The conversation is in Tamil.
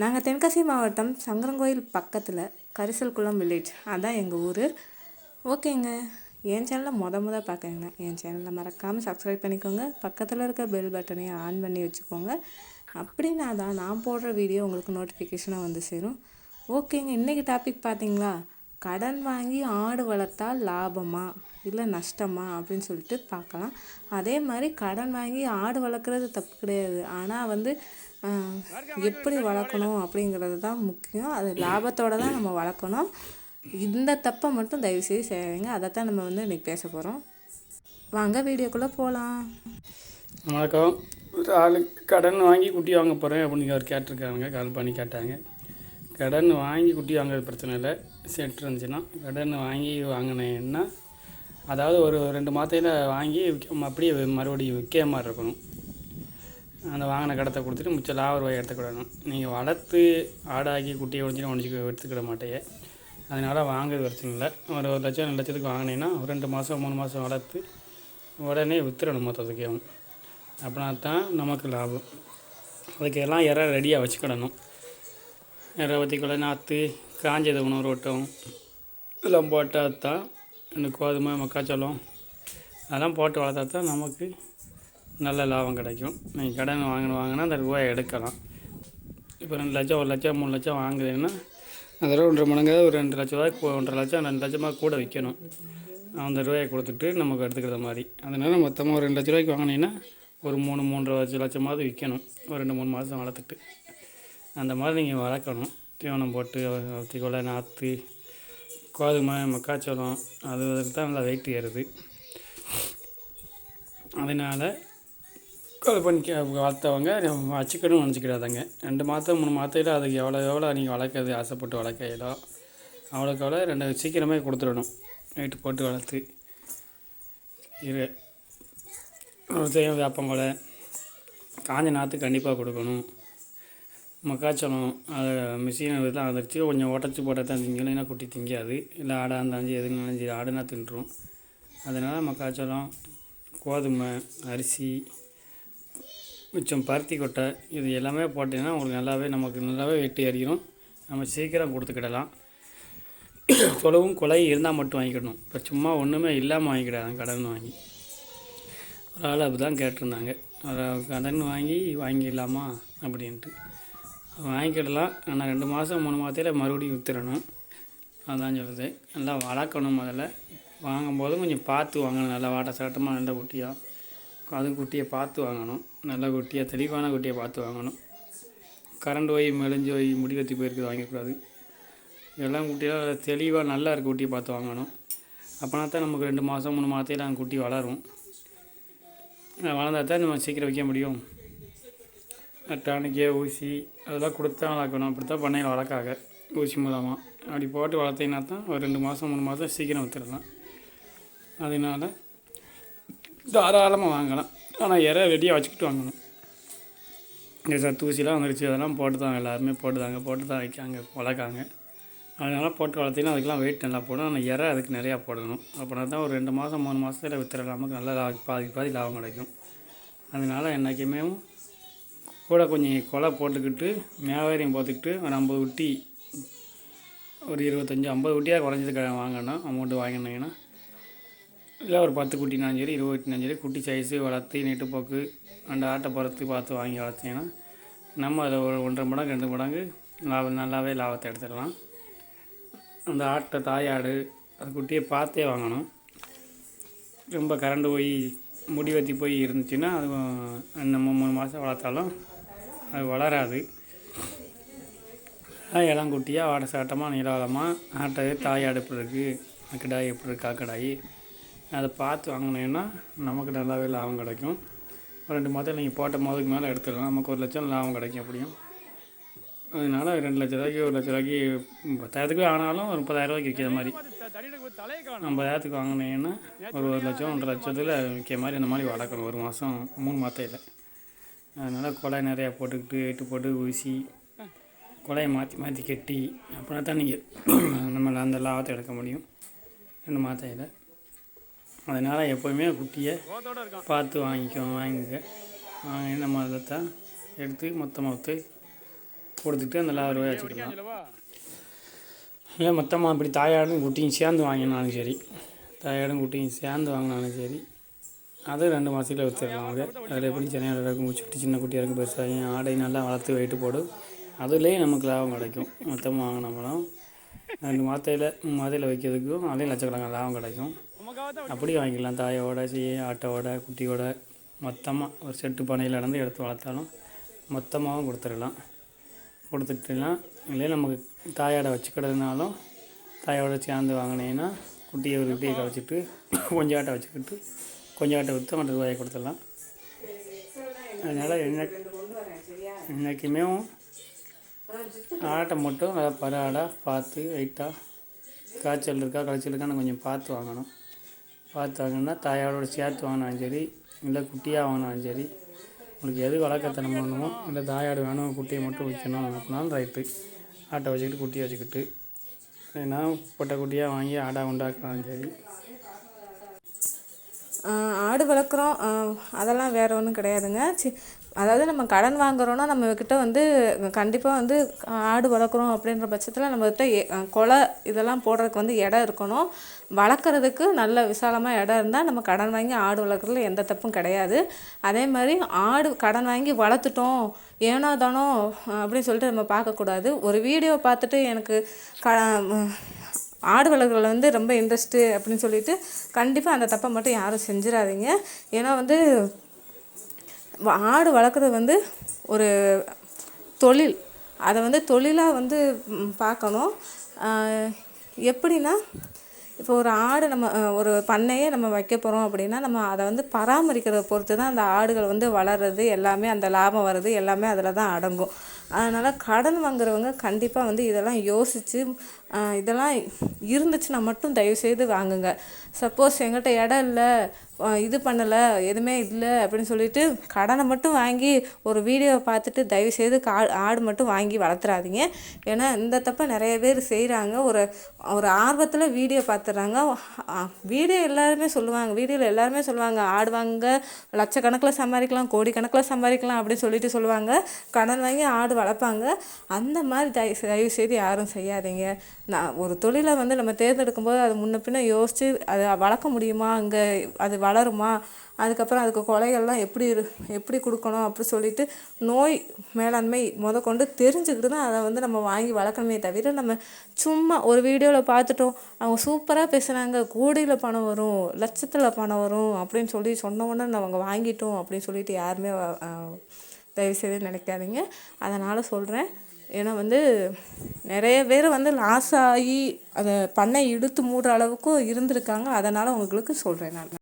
நாங்கள் தென்காசி மாவட்டம் சங்கரங்கோயில் பக்கத்தில் கரிசல்குளம் வில்லேஜ் அதான் எங்கள் ஊர். ஓகேங்க. என் சேனலை மொத முத பார்க்குறீங்கன்னா என் சேனலை மறக்காமல் சப்ஸ்கிரைப் பண்ணிக்கோங்க. பக்கத்தில் இருக்க பெல் பட்டனையும் ஆன் பண்ணி வச்சுக்கோங்க. அப்படின்னா தான் நான் போடுற வீடியோ உங்களுக்கு நோட்டிஃபிகேஷனாக வந்து சேரும். ஓகேங்க. இன்றைக்கி டாபிக் பார்த்தீங்களா கடன் வாங்கி ஆடு வளர்த்தா லாபமா? இல்லை நஷ்டமா? அப்படின்னு சொல்லிட்டு பார்க்கலாம் அதே மாதிரி கடன் வாங்கி ஆடு வளர்க்குறது தப்பு கிடையாது. ஆனால் வந்து எப்படி வளர்க்கணும் அப்படிங்கிறது தான் முக்கியம். அது லாபத்தோடு தான் நம்ம வளர்க்கணும். இந்த தப்பை மட்டும் தயவுசெய்து அதை தான் நம்ம வந்து இன்றைக்கி பேச போகிறோம் வாங்க வீடியோக்குள்ளே போகலாம் வணக்கம். ஒரு ஆள் கடன் வாங்கி குட்டி வாங்க போகிறேன் அப்படின்னு அவர் கேட்டிருக்காங்க கால் பண்ணி கேட்டாங்க. கடன் வாங்கி குட்டி வாங்குறது பிரச்சனை இல்லை. செட் இருந்துச்சுன்னா கடன் வாங்கி வாங்கினேன்னா அதாவது ஒரு ரெண்டு மாதத்தில் வாங்கி விற்க அப்படியே மறுபடியும் விற்க மாதிரி இருக்கணும். அந்த வாங்கின கடத்தை கொடுத்துட்டு மிச்சம் லாப ரூபாய் எடுத்துக்கிடணும் நீங்கள் வளர்த்து ஆடாக்கி குட்டியை ஒழிஞ்சினா ஒழிச்சு எடுத்துக்கிட மாட்டேங்க. அதனால் வாங்குறது பிரச்சனை இல்லை. ஒரு ஒரு லட்சம் ரெண்டு லட்சத்துக்கு வாங்கினீங்கன்னா ஒரு ரெண்டு மாதம் மூணு மாதம் வளர்த்து உடனே விற்றுடணும் மொத்தத்துக்கே. அப்படின்னா தான் நமக்கு லாபம். அதுக்கு எல்லாம் ரெடியாக வச்சுக்கிடணும். இற வத்திக்குள்ள நாற்று காஞ்சது உணவு ஓட்டம் இதெல்லாம் போட்டால் தான் இந்த கோதுமை மக்காச்சோளம் அதெல்லாம் போட்டு வளர்த்தா தான் நமக்கு நல்ல லாபம் கிடைக்கும். நீங்கள் கடன் வாங்கின வாங்கினா அந்த ரூபாய் எடுக்கலாம். இப்போ ரெண்டு லட்சம் ஒரு லட்சம் மூணு லட்சம் வாங்குறீங்கன்னா அதில் ஒன்றரை மடங்கு ஒரு ரெண்டு லட்ச ரூபாய்க்கு ஒன்றரை லட்சம் ரெண்டு லட்சமாக கூட விற்கணும். அந்த ரூபாயை கொடுத்துட்டு நமக்கு எடுத்துக்கிற மாதிரி. அதனால் மொத்தமாக ஒரு ரெண்டு லட்ச ரூபாய்க்கு வாங்கினீங்கன்னா ஒரு மூணு மூன்றரை லட்ச லட்சமாவது விற்கணும். ஒரு ரெண்டு மூணு மாதம் வளர்த்துட்டு. அந்த மாதிரி நீங்கள் வளர்க்கணும். தீவனம் போட்டு கொலை நாற்று கோதுமை மக்காச்சோளம் அது அதுக்கு தான் நல்லா வெயிட் ஏறுது. அதனால் கால் பண்ணி வளர்த்தவங்க வச்சுக்கணும்னு நினச்சிக்கிறாதாங்க. ரெண்டு மாதம் மூணு மாதத்தில் அதுக்கு எவ்வளோ எவ்வளோ நீங்கள் வளர்க்குறது ஆசைப்பட்டு வளர்க்கையிலோ அவ்வளோக்கு அவ்வளோ ரெண்டு சீக்கிரமே கொடுத்துடணும். நைட்டு போட்டு வளர்த்து இரு. விவசாயம் வேப்பங்கொலை காஞ்ச நாற்று கண்டிப்பாக கொடுக்கணும். மக்காச்சோளம் அதை மிஷினை தான் அதிர்ச்சி கொஞ்சம் உடச்சி போட்டால் தான் திங்கலாம் இல்லைன்னா குட்டி திங்காது. இல்லை ஆடாக இருந்தாலும் எதுனாலும் சரி ஆடுனா தின்றும். அதனால் மக்காச்சோளம் கோதுமை அரிசி மிச்சம் பருத்தி கொட்டை இது எல்லாமே போட்டிங்கன்னா உங்களுக்கு நல்லாவே நமக்கு நல்லாவே வெட்டி அறியும் நம்ம சீக்கிரம் கொடுத்துக்கிடலாம். தொலைவும் கொலை இருந்தால் மட்டும் வாங்கிக்கணும். இப்போ சும்மா ஒன்றுமே இல்லாமல் வாங்கிக்கிடாங்க கடன் வாங்கி. ஒரு ஆள் அப்படி தான் கேட்டிருந்தாங்க கடன் வாங்கி வாங்கிடலாமா அப்படின்ட்டு. வாங்கிக்கிடலாம். ஆனால் ரெண்டு மாதம் மூணு மாதத்தில் மறுபடியும் விற்றுறணும் அதான் சொல்லுது நல்லா வளர்க்கணும் முதல்ல. வாங்கும்போது கொஞ்சம் பார்த்து வாங்கணும். நல்லா வாட்ட சாட்டமாக நல்ல குட்டியாக அதுவும் குட்டியை பார்த்து வாங்கணும். நல்ல குட்டியாக தெளிவான குட்டியை பார்த்து வாங்கணும். கரண்ட் போய் மெலிஞ்சு போய் முடி கத்தி போயிருக்குது வாங்கக்கூடாது எல்லாம் குட்டியாக தெளிவாக நல்லா இருக்க குட்டியை பார்த்து வாங்கணும். அப்போனா தான் நமக்கு ரெண்டு மாதம் மூணு மாதத்தில் அந்த குட்டி வளரும். வளர்ந்தா தான் நம்ம சீக்கிரம் வைக்க முடியும். டானிக்கே ஊசி அதெல்லாம் கொடுத்தா வளர்க்கணும் அப்படி தான் பண்ணையில் வளர்க்காக. ஊசி மூலமாக அப்படி போட்டு வளர்த்தீங்கன்னா தான் ஒரு ரெண்டு மாதம் மூணு மாதம் சீக்கிரம் விற்றுடலாம் அதனால் தாராளமாக வாங்கலாம். ஆனால் இற ரெடியாக வச்சுக்கிட்டு வாங்கணும். இந்த சார் தூசிலாம் வந்துருச்சு அதெல்லாம் போட்டு தான் எல்லாருமே போட்டுதாங்க. போட்டு தான் வைக்காங்க வளர்க்காங்க. அதனால் போட்டு வளர்த்தீங்கன்னா அதுக்கெல்லாம் வெயிட் நல்லா போடும் ஆனால் இறை அதுக்கு நிறையா போடணும். அப்படின்னா தான் ஒரு ரெண்டு மாதம் மூணு மாதத்தில் விற்றுற நமக்கு நல்ல லாபம் பாதி பாதி லாபம் கிடைக்கும். அதனால் என்றைக்குமே கூட கொஞ்சம் கொலை போட்டுக்கிட்டு மேவேரியம் போத்துக்கிட்டு ஒரு ஐம்பது குட்டி ஒரு இருபத்தஞ்சி ஐம்பது குட்டியாக குறைஞ்சது வாங்கினா அமௌண்ட்டு வாங்கினீங்கன்னா இல்லை ஒரு பத்து குட்டினாலும் சரி இருபது குட்டினாலும் சரி குட்டி சைஸு வளர்த்து நெட்டுப்போக்கு அந்த ஆட்டை பொறுத்து பார்த்து வாங்கி வளர்த்தீங்கன்னா நம்ம அதை ஒரு ஒன்றரை மடங்கு ரெண்டு மடங்கு லாபம் நல்லாவே லாபத்தை எடுத்துடலாம் அந்த ஆட்டை தாயாடு அது குட்டியை பார்த்தே வாங்கணும். ரொம்ப கரண்டு போய் முடி வத்தி போய் இருந்துச்சுன்னா அது நம்ம மூணு மாதம் வளர்த்தாலும் அது வளராது. அதான் இளங்குட்டியாக வாட சாட்டமாக நீளவளமாக ஆட்டை தாயாடு எப்படி இருக்குது கிடாய் எப்படி இருக்கு கிடாய் அதை பார்த்து வாங்கினீங்கன்னா நமக்கு நல்லாவே லாபம் கிடைக்கும். ரெண்டு மாதம் நீங்கள் போட்ட மாதத்துக்கு மேலே எடுத்துடலாம். நமக்கு ஒரு லட்சம் லாபம் கிடைக்கும் அப்படியும். அதனால ரெண்டு லட்ச ரூபாய்க்கு ஒரு லட்ச ரூபாய்க்கு பத்தாயிரத்துக்கு ஆனாலும் ஒரு முப்பதாயிரம் ரூபாய்க்கு விற்கிற மாதிரி. ஐம்பதாயிரத்துக்கு வாங்கினீங்கன்னா ஒரு ஒரு லட்சம் ஒன்றரை லட்சத்தில் விற்கிற மாதிரி அந்த மாதிரி வளர்க்கணும். ஒரு மாதம் மூணு மாதத்தில். அதனால் குழாய் நிறையா போட்டுக்கிட்டு எட்டு போட்டு ஊசி கொலையை மாற்றி மாற்றி கட்டி அப்படின்னா தான் நீங்கள் நம்ம அந்த லாபத்தை எடுக்க முடியும். ரெண்டு மாத்தையில் அதனால் எப்போவுமே குட்டியை பார்த்து வாங்கிக்கோ வாங்கிக்க. வாங்கி நம்ம அதை தான் எடுத்து மொத்தமாக விற்று கொடுத்துட்டு அந்த லாப ரூபாய் வச்சுக்கலாம். இல்லை மொத்தமாக அப்படி தாயாடும் குட்டியும் சேர்ந்து வாங்கினாலும் சரி தாயாடும் குட்டியும் சேர்ந்து வாங்கினாலும் சரி அது ரெண்டு மாதத்துல விற்றுடலாம் அவங்க அதில் எப்படி சென்னையில் இருக்கும் குச்சி சின்ன குட்டியாக இருக்கும் பெருசாக ஆடை நல்லா வளர்த்து வெயிட்டு போடும் அதுலேயும் நமக்கு லாபம் கிடைக்கும். மொத்தமாக வாங்கினோம்னா ரெண்டு மாத்தையில் மூணு மாதையில் வைக்கிறதுக்கும் அதையும் லட்சக்கணக்கான லாபம் கிடைக்கும். அப்படி வாங்கிக்கலாம். தாயோட சி ஆட்டோட குட்டியோட மொத்தமாக ஒரு செட்டு பனையில் இருந்து எடுத்து வளர்த்தாலும் மொத்தமாகவும் கொடுத்துடலாம். கொடுத்துட்டுலாம் இல்லை நமக்கு தாயாடை வச்சுக்கிறதுனாலும் தாயோட சேர்ந்து வாங்கினீங்கன்னா குட்டியை ஒரு குட்டியை கழிச்சிட்டு ஆட்டை வச்சுக்கிட்டு கொஞ்சம் ஆட்டை விற்று மற்ற ரூபாயை கொடுத்துடலாம். அதனால் என்ன என்றைக்குமே ஆட்டை மட்டும் நல்லா பர ஆடாக பார்த்து வெயிட்டாக காய்ச்சல் இருக்கா களைச்சல் இருக்கான்னு கொஞ்சம் பார்த்து வாங்கணும். பார்த்து வாங்கினா தாயாரோட சேர்த்து வாங்கினாலும் சரி இல்லை குட்டியாக வாங்கினாலும் சரி உங்களுக்கு எது வளர்க்கத்தனம் பண்ணணுமோ இல்லை தாயாடு வேணும் குட்டியை மட்டும் வைக்கணும் அப்படின்னாலும் ரைட்டு ஆட்டை வச்சுக்கிட்டு குட்டியை வச்சுக்கிட்டு. இல்லைன்னா பொட்டை குட்டியாக வாங்கி ஆடாக உண்டாக்குனாலும் சரி. ஆடு வளர்க்குறோம். அதெல்லாம் வேறு ஒன்றும் கிடையாதுங்க. சி அதாவது நம்ம கடன் வாங்குறோன்னா நம்மக்கிட்ட வந்து கண்டிப்பாக வந்து ஆடு வளர்க்குறோம் அப்படின்ற பட்சத்தில் நம்மக்கிட்ட எ கொலை இதெல்லாம் போடுறதுக்கு வந்து இடம் இருக்கணும். வளர்க்குறதுக்கு நல்ல விசாலமாக இடம் இருந்தால் நம்ம கடன் வாங்கி ஆடு வளர்க்குறதுல எந்த தப்பும் கிடையாது. அதே மாதிரி ஆடு கடன் வாங்கி வளர்த்துட்டோம் ஏனோ தானோ அப்படின்னு சொல்லிட்டு நம்ம பார்க்கக்கூடாது ஒரு வீடியோ பார்த்துட்டு எனக்கு க ஆடு வளர்க்குறதுல வந்து ரொம்ப இன்ட்ரெஸ்ட்டு அப்படின்னு சொல்லிட்டு கண்டிப்பாக அந்த தப்பை மட்டும் யாரும் செஞ்சிடாதீங்க ஏன்னா வந்து ஆடு வளர்க்குறது வந்து ஒரு தொழில். அதை வந்து தொழிலாக வந்து பார்க்கணும். எப்படின்னா இப்போ ஒரு ஆடு நம்ம ஒரு பண்ணையே நம்ம வைக்க போகிறோம் அப்படின்னா நம்ம அதை வந்து பராமரிக்கிறத பொறுத்து தான் அந்த ஆடுகள் வந்து வளர்றது எல்லாமே அந்த லாபம் வர்றது எல்லாமே அதில் தான் அடங்கும். அதனால் கடன் வாங்குறவங்க கண்டிப்பாக வந்து இதெல்லாம் யோசித்து இதெல்லாம் இருந்துச்சுன்னா மட்டும் தயவுசெய்து வாங்குங்க. சப்போஸ் எங்கிட்ட இடம் இல்லை இது பண்ணலை எதுவுமே இல்லை அப்படின்னு சொல்லிட்டு கடனை மட்டும் வாங்கி ஒரு வீடியோவை பார்த்துட்டு தயவுசெய்து கா ஆடு மட்டும் வாங்கி வளர்த்துறாதீங்க. ஏன்னா இந்த தப்பை நிறைய பேர் செய்கிறாங்க ஒரு ஒரு ஆர்வத்தில் வீடியோ பார்த்துட்றாங்க வீடியோ எல்லாருமே சொல்லுவாங்க. வீடியோவில் எல்லாருமே சொல்லுவாங்க. ஆடு வாங்க லட்சக்கணக்கில் சம்பாதிக்கலாம் கோடிக்கணக்கில் சம்பாதிக்கலாம் அப்படின்னு சொல்லிட்டு சொல்லுவாங்க. கடன் வாங்கி ஆடு வளர்ப்பாங்க. அந்த மாதிரி தயவு தயவு செய்து யாரும் செய்யாதீங்க. நான் ஒரு தொழிலை வந்து நம்ம தேர்ந்தெடுக்கும் போது அது முன்ன பின்ன யோசித்து அதை வளர்க்க முடியுமா? அங்கே அது வளருமா? அதுக்கப்புறம் அதுக்கு கொலைகள்லாம் எப்படி இரு எப்படி கொடுக்கணும் அப்படி சொல்லிட்டு நோய் மேலாண்மை முதற்கொண்டு தெரிஞ்சுக்கிட்டு தான் அதை வந்து நம்ம வாங்கி வளர்க்கணுமே தவிர நம்ம சும்மா ஒரு வீடியோவில் பார்த்துட்டோம் அவங்க சூப்பராக பேசுகிறாங்க கோடியில் பணம் வரும் லட்சத்தில் பணம் வரும் அப்படின்னு சொல்லி சொன்ன உடனே அவங்க வாங்கிட்டோம் அப்படின்னு சொல்லிட்டு யாருமே தயவு ஆஹ் தயவுசெய்து நினைக்காதீங்க. அதனால் சொல்கிறேன் ஏன்னா வந்து நிறைய பேர் வந்து லாஸ் ஆகி அதை பண்ணை இழுத்து மூடுற அளவுக்கும் இருந்திருக்காங்க. அதனால் உங்களுக்கு சொல்கிறேன் நான்.